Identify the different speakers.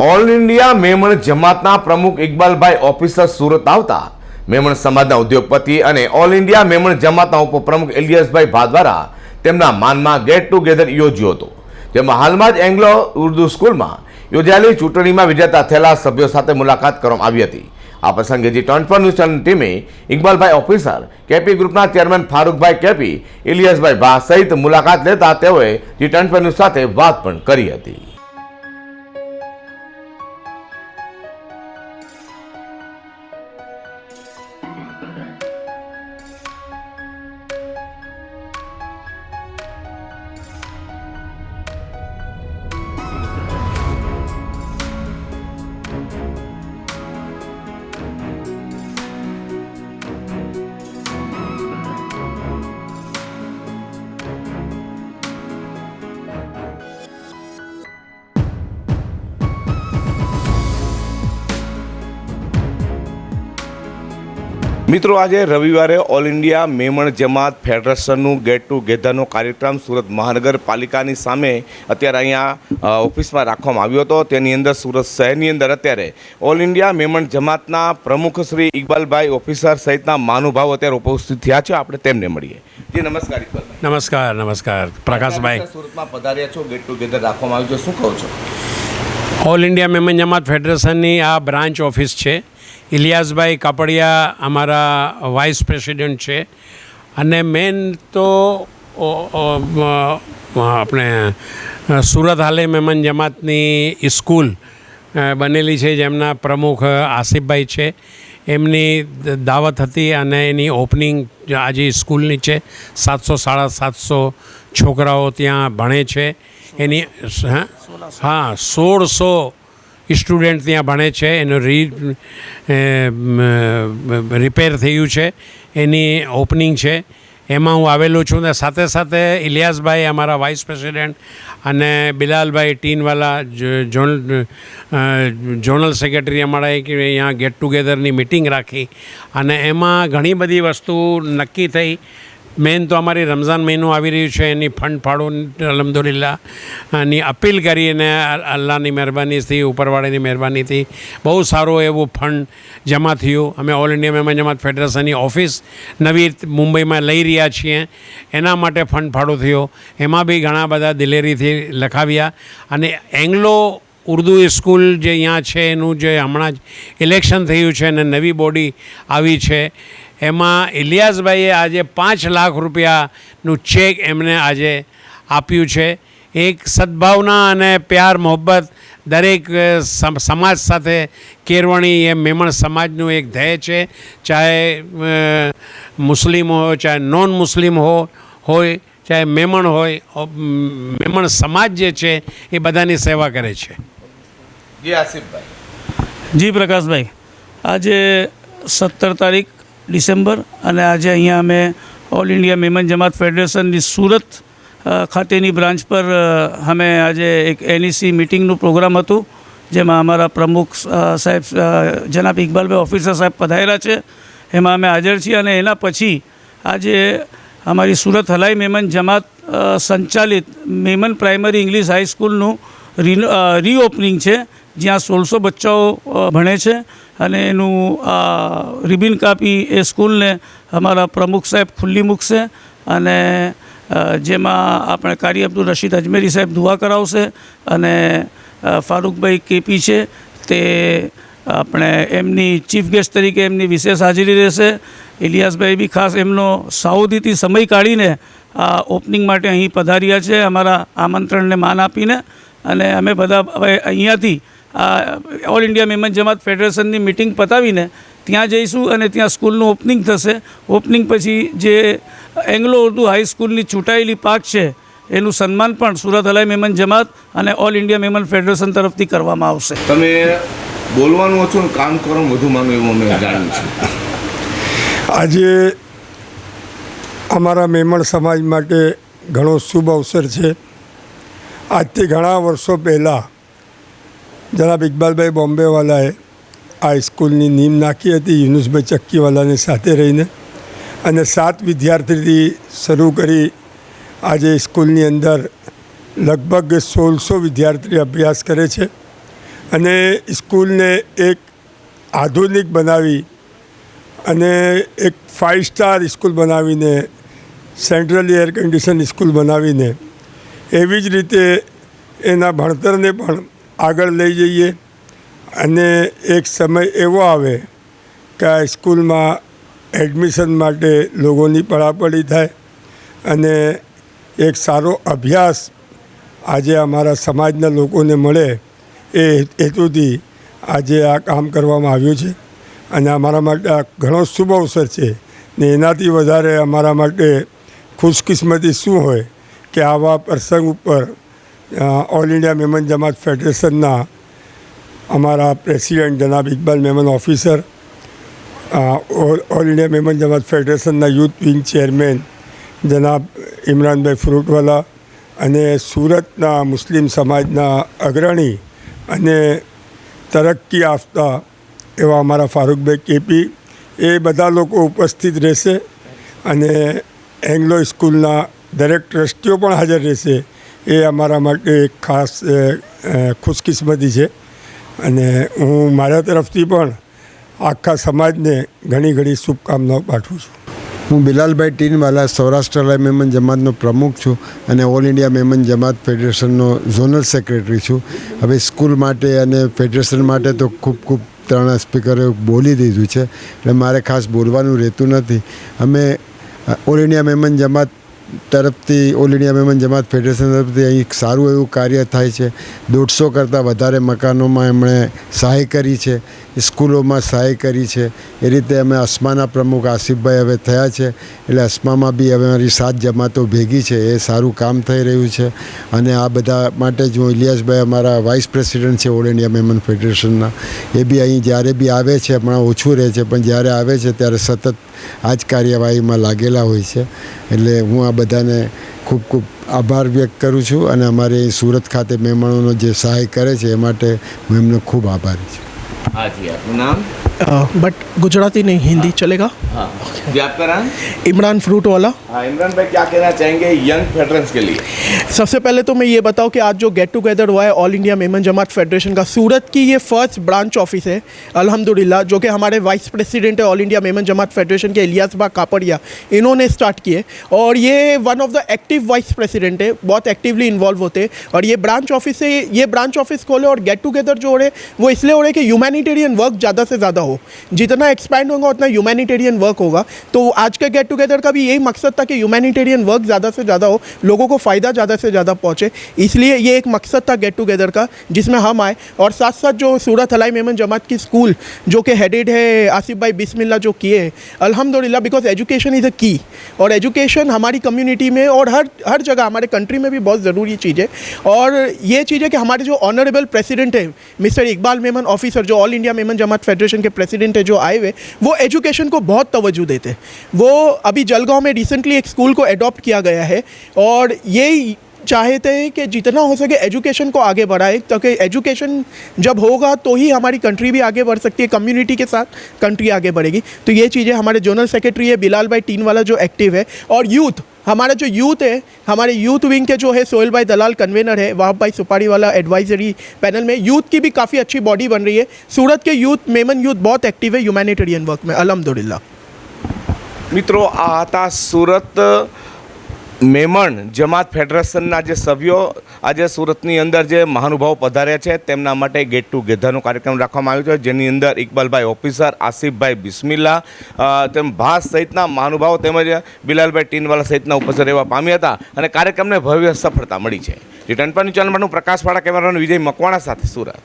Speaker 1: All India Memon જમાતના પ્રમુખ ઇકબાલભાઈ officer Surat આવતા. મેમણ સમાજના ઉદ્યોગપતિ અને ઓલ ઇન્ડિયા મેમણ જમાતના ઉપપ્રમુખ ઇલિયાસભાઈ ભા દ્વારા તેમના માનમાં ગેટ ટુગેધર યોજ્યો હતો. જેમાં હાલમાં જ એંગ્લો ઉર્દુ સ્કૂલમાં યોજાયેલી ચૂંટણીમાં વિજેતા થયેલા સભ્યો સાથે મુલાકાત કરવામાં આવી હતી. આ પ્રસંગે જી ટ્વેન્ટી ન્યૂઝ ચેનલ ટીમે ઇકબાલભાઈ ઓફિસર, કેપી ગ્રુપના ચેરમેન ફારૂકભાઈ કેપી, ઇલિયાસભાઈ ભા સહિત મુલાકાત લેતા તેઓએ જી ટ્વેન્ટી ન્યૂઝ સાથે વાત પણ કરી હતી. મિત્રો આજે રવિવારે ઓલ ઇન્ડિયા મેમણ જમાત ફેડરેશનનું ગેટ ટુગેધરનો કાર્યક્રમ સુરત મહાનગરપાલિકાની સામે અત્યારે અહીંયા ઓફિસમાં રાખવામાં આવ્યો હતો. તેની અંદર સુરત શહેરની અંદર અત્યારે ઓલ ઇન્ડિયા મેમણ જમાતના પ્રમુખ શ્રી ઇકબાલભાઈ ઓફિસર સહિતના મહાનુભાવો અત્યારે ઉપસ્થિત થયા છે. આપણે તેમને મળીએ. જી નમસ્કાર ઇકબાલભાઈ.
Speaker 2: નમસ્કાર નમસ્કાર. પ્રકાશભાઈ.
Speaker 1: સુરતમાં પધાર્યા છો? ગેટ ટુગેધર રાખવામાં આવ્યું છે. શું કહો છો?
Speaker 2: ઓલ ઇન્ડિયા મેમન જમાત ફેડરેશનની આ બ્રાન્ચ ઓફિસ છે. ઇલિયાસભાઈ કાપડિયા અમારા વાઇસ પ્રેસિડેન્ટ છે. અને મેન તો આપણે સુરત હાલે મેમન જમાતની સ્કૂલ બનેલી છે, જેમના પ્રમુખ આસિફભાઈ છે. એમની દાવત હતી અને એની ઓપનિંગ આજે સ્કૂલની છે. સાતસો, સાડા સાતસો છોકરાઓ ત્યાં ભણે છે. એની હા, સોળસો સ્ટુડન્ટ ત્યાં ભણે છે, એનું રી રિપેર થયું છે, એની ઓપનિંગ છે. એમાં હું આવેલો છું ને સાથે સાથે ઇલિયાસભાઈ અમારા વાઇસ પ્રેસિડેન્ટ અને બિલાલભાઈ ટીનવાલા, જ- ઝોન ઝોનલ સેક્રેટરી અમારા એક અહીંયા ગેટ ટુગેધરની મિટિંગ રાખી. અને એમાં ઘણી બધી વસ્તુ નક્કી થઈ. મેન તો અમારી રમઝાન મહિનો આવી રહ્યું છે, એની ફંડ ફાળો અલમદુલિલ્લા ની અપીલ કરીને અને અલ્લાહની મહેરબાનીથી ઉપરવાળાની મહેરબાનીથી બહુ સારું એવું ફંડ જમા થયું. અમે ઓલ ઇન્ડિયા મહેમાન જમાત ફેડરેશનની ઓફિસ નવી મુંબઈમાં લઈ રહ્યા છીએ. એના માટે ફંડ ફાળો થયો. એમાં બી ઘણા બધા દિલેરીથી લખાવ્યા. અને એંગ્લો ઉર્દુ સ્કૂલ જે અહીંયા છે, એનું જે હમણાં જ ઇલેક્શન થયું છે અને નવી બોડી આવી છે. એમાં ઇલિયાસભાઈએ આજે પાંચ લાખ રૂપિયાનું ચેક એમને આજે આપ્યું છે. એક સદભાવના અને પ્યાર મોહબ્બત દરેક સમાજ સાથે કેળવણી એ મેમણ સમાજનું એક ધ્યેય છે. ચાહે મુસ્લિમ હોય ચાહે નોન મુસ્લિમ હો હોય ચાહે મેમણ હોય મેમણ સમાજ જે છે એ બધાની સેવા કરે છે.
Speaker 1: જી આસિફભાઈ.
Speaker 3: જી પ્રકાશભાઈ આજે સત્તર તારીખ ડિસેમ્બર અને આજે અહીંયા અમે ઓલ ઇન્ડિયા મેમન જમાત ફેડરેશનની સુરત ખાતેની બ્રાન્ચ પર અમે આજે એક એનઈસી મિટિંગનું પ્રોગ્રામ હતું, જેમાં અમારા પ્રમુખ સાહેબ જનાબ ઇકબાલભાઈ ઓફિસર સાહેબ પધારેલા છે. એમાં અમે હાજર છીએ અને એના પછી આજે અમારી સુરત હલાઈ મેમન જમાત સંચાલિત મેમન પ્રાઇમરી ઇંગ્લિશ હાઈસ્કૂલનું રીઓપનિંગ છે, જ્યાં સોળસો બચ્ચાઓ ભણે છે. અને એનું આ રિબિન કાપી એ સ્કૂલને અમારા પ્રમુખ સાહેબ ખુલ્લી મૂકશે અને જેમાં આપણે કારી અબ્દુલ રશીદ અજમેરી સાહેબ દુઆ કરાવશે અને ફારૂકભાઈ કેપી છે તે આપણે એમની ચીફ ગેસ્ટ તરીકે એમની વિશેષ હાજરી રહેશે. ઇલિયાસભાઈ બી ખાસ એમનો સાઉદીથી સમય કાઢીને આ ઓપનિંગ માટે અહીં પધાર્યા છે. અમારા આમંત્રણને માન આપીને અને અમે બધા હવે અહીંયાથી ઓલ ઇન્ડિયા મેમન જમાત ફેડરેશનની મિટિંગ પતાવીને ત્યાં જઈશું અને ત્યાં સ્કૂલનું ઓપનિંગ થશે. ઓપનિંગ પછી જે એંગ્લો ઉર્દુ હાઈસ્કૂલની ચૂંટાયેલી પાક છે એનું સન્માન પણ સુરત હલાઈ મેમન જમાત અને ઓલ ઇન્ડિયા મેમન ફેડરેશન તરફથી કરવામાં આવશે.
Speaker 1: તમે બોલવાનું ઓછું ને કામ કરો વધુ માનું એવું અમે જાણ્યું છે
Speaker 4: આજે અમારા મેમણ સમાજ માટે ઘણો શુભ અવસર છે. આજથી ઘણા વર્ષો પહેલાં જનાબ ઇકબાલભાઈ બોમ્બેવાલાએ આ સ્કૂલની નીમ નાખી હતી, યુનુસભાઈ ચક્કીવાલાની સાથે રહીને. અને સાત વિદ્યાર્થીથી શરૂ કરી આજે સ્કૂલની અંદર લગભગ સોળસો વિદ્યાર્થી અભ્યાસ કરે છે. અને સ્કૂલને એક આધુનિક બનાવી અને એક ફાઇવ સ્ટાર સ્કૂલ બનાવીને, સેન્ટ્રલી એર કન્ડિશન સ્કૂલ બનાવીને, એવી જ રીતે એના ભણતરને પણ આગળ લઈ જઈએ. અને એક સમય એવો આવે કે આ સ્કૂલમાં એડમિશન માટે લોકોની પડાપડી થાય અને એક સારો અભ્યાસ આજે અમારા સમાજના લોકોને મળે એ હેતુથી આજે આ કામ કરવામાં આવ્યું છે. અને અમારા માટે આ ઘણો શુભ અવસર છે ને એનાથી વધારે અમારા માટે ખુશકિસ્મતી શું હોય કે આવા પ્રસંગ ઉપર ઓલ ઇન્ડિયા મેમન જમાત ફેડરેશનના અમારા president જનાબ Iqbal Memon officer all India Memon Jamat ફેડરેશનના youth wing chairman જનાબ ઇમરાનભાઈ ફ્રૂટવાલા અને સુરતના મુસ્લિમ સમાજના અગ્રણી અને તરક્કી આપતા એવા અમારા ફારૂકભાઈ કેપી, એ બધા લોકો ઉપસ્થિત રહેશે અને એંગ્લો સ્કૂલના દરેક ટ્રસ્ટીઓ પણ હાજર રહેશે. એ અમારા માટે એક ખાસ ખુશકિસ્મતી છે. અને હું મારા તરફથી પણ આખા સમાજને ઘણી ઘણી શુભકામનાઓ પાઠવું છું.
Speaker 5: હું બિલાલભાઈ ટીનવાલા સૌરાષ્ટ્ર અલાય મેમન જમાતનો પ્રમુખ છું અને ઓલ ઇન્ડિયા મેમન જમાત ફેડરેશનનો ઝોનલ સેક્રેટરી છું. હવે સ્કૂલ માટે અને ફેડરેશન માટે તો ખૂબ ખૂબ ત્રણ સ્પીકરે બોલી દીધું છે. એટલે મારે ખાસ બોલવાનું રહેતું નથી. અમે ઓલ ઇન્ડિયા મેમન જમાત તરફથી all India Memon Jamat federation તરફથી અહીં સારું એવું કાર્ય થાય છે. દોઢસો કરતાં વધારે મકાનોમાં એમણે સહાય કરી છે. સ્કૂલોમાં સહાય કરી છે. એ રીતે અમે અસ્માના પ્રમુખ આસિફભાઈ હવે થયા છે. એટલે અસ્મામાં બી હવે અમારી સાત જમાતો ભેગી છે. એ સારું કામ થઈ રહ્યું છે. અને આ બધા માટે જ ઇલિયાસભાઈ અમારા વાઇસ પ્રેસિડેન્ટ છે ઓલ ઇન્ડિયા મેમન ફેડરેશનના. એ બી અહીં જ્યારે બી આવે છે, હમણાં ઓછું રહે છે, પણ જ્યારે આવે છે ત્યારે સતત આ જ કાર્યવાહીમાં લાગેલા હોય છે. એટલે હું આ બધાને ખૂબ ખૂબ આભાર વ્યક્ત કરું છું અને અમારે સુરત ખાતે મહેમાનોનો જે સહાય કરે છે એ માટે હું એમનો ખૂબ આભારી છું.
Speaker 1: हाँ जी आपका नाम?
Speaker 6: बट गुजराती नहीं हिंदी चलेगा।
Speaker 1: हाँ। जी आपका नाम?
Speaker 6: इमरान फ्रूट वाला।
Speaker 1: हाँ इमरान भाई क्या कहना चाहेंगे यंग वेटरन्स के लिए?
Speaker 6: सबसे पहले तो मैं ये बताऊँ कि आज जो गेट टुगेदर हुआ है all India Memon Jamat federation का सूरत की ये फ़र्स्ट ब्रांच ऑफ़िस है अल्हम्दुलिल्लाह जो कि हमारे वाइस प्रेसिडेंट है all India Memon Jamat federation के इलियास बा कापड़िया इन्होंने स्टार्ट किए। और ये one of the active vice president है बहुत एक्टिवली इन्वॉल्व होते। हैं और ये ब्रांच ऑफ़िस से ये ब्रांच ऑफ़िस खोले और गेट टुगेदर जो हो रहे वो इसलिए हो रहे कि ह्यूमैनिटेरियन वर्क ज़्यादा से ज़्यादा हो। जितना एक्सपैंड होगा, उतना ह्यूमैनिटेरियन वर्क होगा। तो आज के गेट टुगेदर का भी यही मकसद था कि ह्यूमैनिटेरियन वर्क ज़्यादा से ज़्यादा हो, लोगों को फ़ायदा ज़्यादा से ज़्यादा पहुँचे। इसलिए ये एक मकसद था गेट टुगेदर का, जिसमें हम आए। और साथ साथ जो सूरत हलाई मेमन जमात की स्कूल, जो कि हेडेड है आसिफ भाई बिस्मिल्ला जो किए हैं, अल्हम्दुलिल्लाह बिकॉज़ एजुकेशन इज़ अ की और एजुकेशन हमारी कम्युनिटी में और हर हर जगह, हमारे कंट्री में भी बहुत ज़रूरी चीज़ है। और ये चीज़ है कि हमारे जो ऑनरेबल प्रेसिडेंट है मिस्टर इकबाल मेमन ऑफिसर जो all India Memon Jamat federation के प्रेसिडेंट है जो आए हुए, वो एजुकेशन को बहुत तवज्जो देते हैं। वो अभी जलगांव में रिसेंटली एक स्कूल को अडॉप्ट किया गया है और ये चाहते हैं कि जितना हो सके एजुकेशन को आगे बढ़ाए, ताकि एजुकेशन जब होगा तो ही हमारी कंट्री भी आगे बढ़ सकती है कम्युनिटी के साथ कंट्री आगे बढ़ेगी। तो ये चीज़ें हमारे जोनल सेक्रेटरी है, बिलाल भाई टीन वाला जो एक्टिव है और यूथ हमारा जो यूथ है हमारे यूथ विंग के जो है सोहेल भाई दलाल कन्वेनर है वहाब भाई सुपारी वाला एडवाइजरी पैनल में यूथ की भी काफ़ी अच्छी बॉडी बन रही है सूरत के यूथ मेमन यूथ बहुत एक्टिव है ह्यूमैनिटेरियन वर्क में अलहमदिल्ला
Speaker 1: મિત્રો આ હતા સુરત મેમણ જમાત ફેડરેશનના જે સભ્યો આજે સુરતની અંદર જે મહાનુભાવો પધાર્યા છે, તેમના માટે ગેટ ટુગેધરનો કાર્યક્રમ રાખવામાં આવ્યો છે, જેની અંદર ઇકબાલભાઈ ઓફિસર, આસિફભાઈ બિસ્મિલ્લા તેમ ભાસ સહિતના મહાનુભાવો તેમજ બિલાલભાઈ ટીનવાલા સહિતના ઉપસ્થિત રહેવા પામ્યા હતા અને કાર્યક્રમને ભવ્ય સફળતા મળી છે. જે ટનપાની ચેનલ પરનું પ્રકાશવાળા કેમેરાનો વિજય મકવાણા સાથે સુરત.